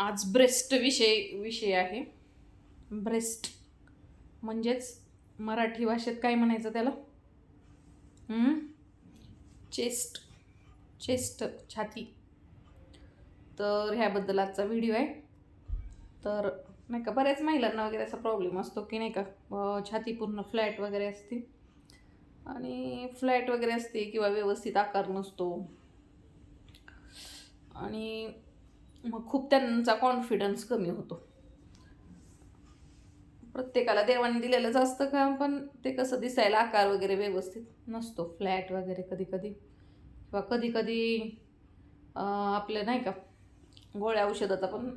आज ब्रेस्ट विषय विषय आहे. ब्रेस्ट म्हणजेच मराठी भाषेत काय म्हणायचं त्याला? चेस्ट. चेस्ट छाती. तर ह्याबद्दल आजचा व्हिडिओ आहे. तर नाही का बऱ्याच महिलांना वगैरे असा प्रॉब्लेम असतो की नाही का छाती पूर्ण फ्लॅट वगैरे असते. आणि फ्लॅट वगैरे असते किंवा व्यवस्थित आकार नसतो. आणि मग खूप त्यांचा कॉन्फिडन्स कमी होतो. प्रत्येकाला देवाने दिलेलंच असतं का पण ते कसं दिसायला आकार वगैरे व्यवस्थित नसतो. फ्लॅट वगैरे कधी कधी. किंवा कधी कधी आपलं नाही का गोळ्या औषधाचा पण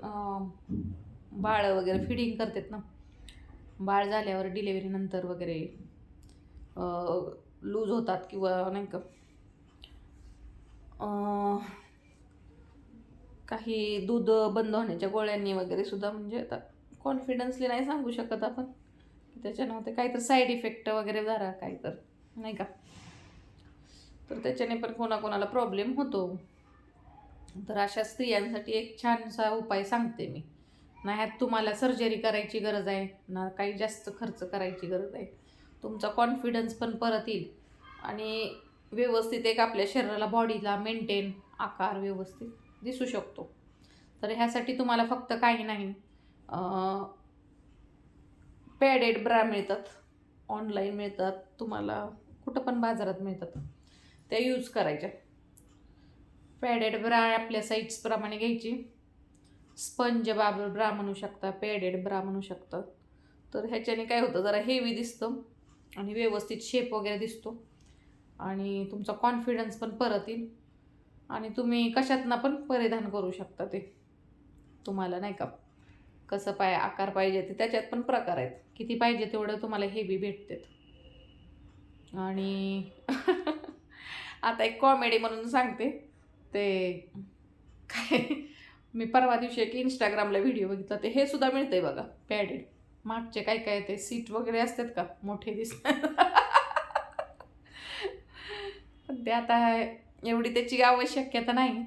बाळ वगैरे फिडिंग करतात ना. बाळ झाल्यावर डिलेवरीनंतर वगैरे लूज होतात किंवा नाही का. काही दूध बंद होण्याच्या गोळ्यांनी वगैरे सुद्धा म्हणजे आता कॉन्फिडन्सली नाही सांगू शकत आपण. त्याच्यानं ते काहीतरी साईड इफेक्ट वगैरे झाला काही तर नाही का? तर त्याच्याने पण कोणाकोणाला प्रॉब्लेम होतो. तर अशा स्त्रियांसाठी एक छानसा उपाय सांगते मी. ना ह्यात तुम्हाला सर्जरी करायची गरज आहे ना काही जास्त खर्च करायची गरज आहे. तुमचा कॉन्फिडन्स पण परत येईल. आणि व्यवस्थित एक आपल्या शरीराला बॉडीला मेंटेन आकार व्यवस्थित. दिसू शकतो. तर ह्यासाठी तुम्हाला फक्त काही नाही पॅडेड ब्रा मिळतात. ऑनलाईन मिळतात. तुम्हाला कुठं पण बाजारात मिळतात. त्या यूज करायच्या. पॅडेड ब्रा आपल्या साईट्सप्रमाणे घ्यायची. स्पंज बाब ब्रा म्हणू शकता पॅडेड ब्रा म्हणू शकता. तर ह्याच्याने काय होतं जरा हेवी दिसतं आणि व्यवस्थित शेप वगैरे दिसतो. आणि तुमचा कॉन्फिडन्स पण परत येईल. आणि तुम्ही कशातनं पण परिधान करू शकता ते. तुम्हाला नाही का कसं पाय आकार पाहिजे ते त्याच्यात पण प्रकार आहेत. किती पाहिजे तेवढं तुम्हाला हेवी भेटतात. आणि आता एक कॉमेडी म्हणून सांगते. ते काय मी परवा दिवशी एक इंस्टाग्रामला व्हिडिओ बघितला. ते हे सुद्धा मिळतंय बघा पॅडेड मागचे काय काय ते सीट वगैरे असतात का मोठे दिसतात. पण ते आता एवढी त्याची आवश्यकता नाही.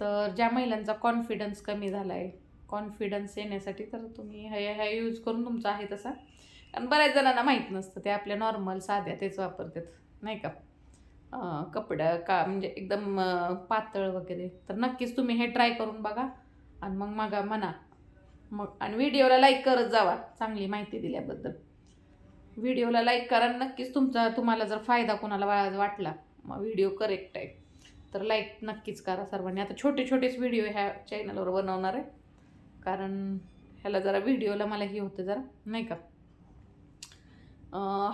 तर ज्या महिलांचा कॉन्फिडन्स कमी झाला आहे कॉन्फिडन्स येण्यासाठी तर तुम्ही हे ह्या यूज करून तुमचा आहे तसा. कारण बऱ्याच जणांना माहीत नसतं ते आपल्या नॉर्मल साध्या तेच वापरतात नाही का? कपडं का म्हणजे एकदम पातळ वगैरे. तर नक्कीच तुम्ही हे ट्राय करून बघा आणि मग मागा म्हणा. मग आणि व्हिडिओला लाईक करत जावा चांगली माहिती दिल्याबद्दल. व्हिडिओला लाईक करा आणि नक्कीच तुमचा तुम्हाला जर फायदा कोणाला वाटला व्हिडिओ करेक्ट आहे. तर लाईक नक्कीच करा सर्वांनी. आता छोटे छोटेच व्हिडिओ ह्या चॅनलवर बनवणार आहे. कारण ह्याला जरा व्हिडिओला मला हे होतं जरा नाही का?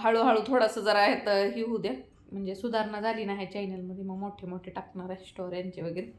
हळूहळू थोडंसं जरा ह्यात ही होऊ द्या. म्हणजे सुधारणा झाली ना ह्या चॅनलमध्ये मग मोठे मोठे टाकणार आहे स्टोऱ्यांचे वगैरे.